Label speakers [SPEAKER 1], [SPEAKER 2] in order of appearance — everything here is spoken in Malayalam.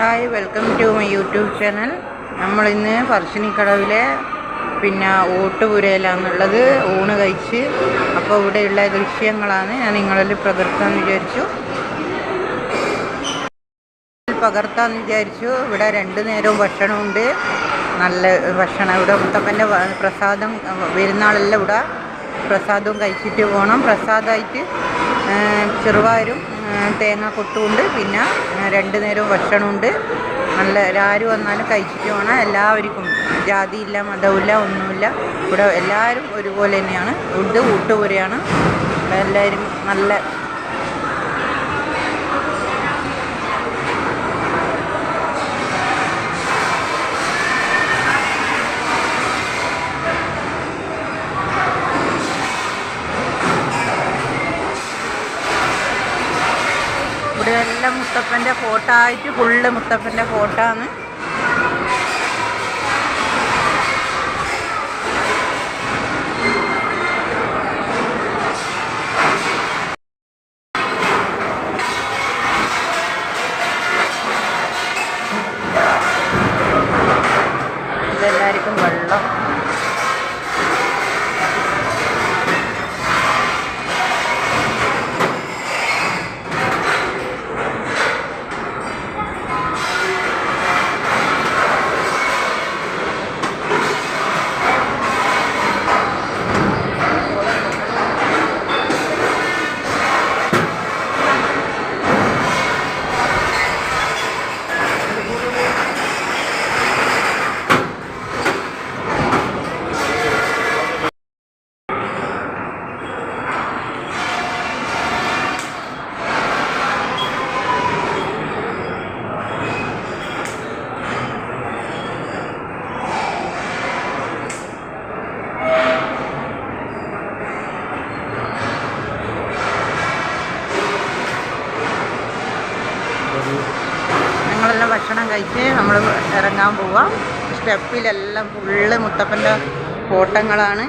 [SPEAKER 1] Hi welcome to my YouTube channel നമ്മളിന്ന് പറശ്ശിനിക്കടവിലെ പിന്നെ ഓട്ടുപുരയിലാണുള്ളത്. ഊണ് കഴിച്ച്. അപ്പോൾ ഇവിടെയുള്ള ദൃശ്യങ്ങളാണ് ഞാൻ നിങ്ങളിൽ പകർത്താൻ വിചാരിച്ചു. പകർത്താൻ വിചാരിച്ചു. ഇവിടെ രണ്ടു നേരവും ഭക്ഷണമുണ്ട്. നല്ല ഭക്ഷണം. ഇവിടെ മുത്തപ്പന്റെ പ്രസാദം പെരുന്നാളെല്ലാം ഇവിടെ. പ്രസാദവും കഴിച്ചിട്ട് പോകണം പ്രസാദമായിട്ട് ചെറുവാരും തേങ്ങ കൊട്ടുമുണ്ട് പിന്നെ രണ്ട് നേരവും ഭക്ഷണമുണ്ട്. നല്ല ആര് വന്നാലും കഴിച്ചിട്ട് പോകണം എല്ലാവർക്കും ജാതിയില്ല മതമില്ല ഒന്നുമില്ല. ഇവിടെ എല്ലാവരും ഒരുപോലെ തന്നെയാണ്. ഫുഡ് കൂട്ടുപോലെയാണ് എല്ലാവരും നല്ല ഇവിടെ എല്ലാം മുത്തപ്പന്റെ ഫോട്ടോ ആയിട്ട് ഫുള്ള് മുത്തപ്പന്റെ ഫോട്ടോ ആണ്. ഞങ്ങളെല്ലാം ഭക്ഷണം കഴിച്ച് നമ്മൾ ഇറങ്ങാൻ പോവാം. സ്റ്റെപ്പിലെല്ലാം ഫുള്ള് മുത്തപ്പന്റെ ഫോട്ടങ്ങളാണ്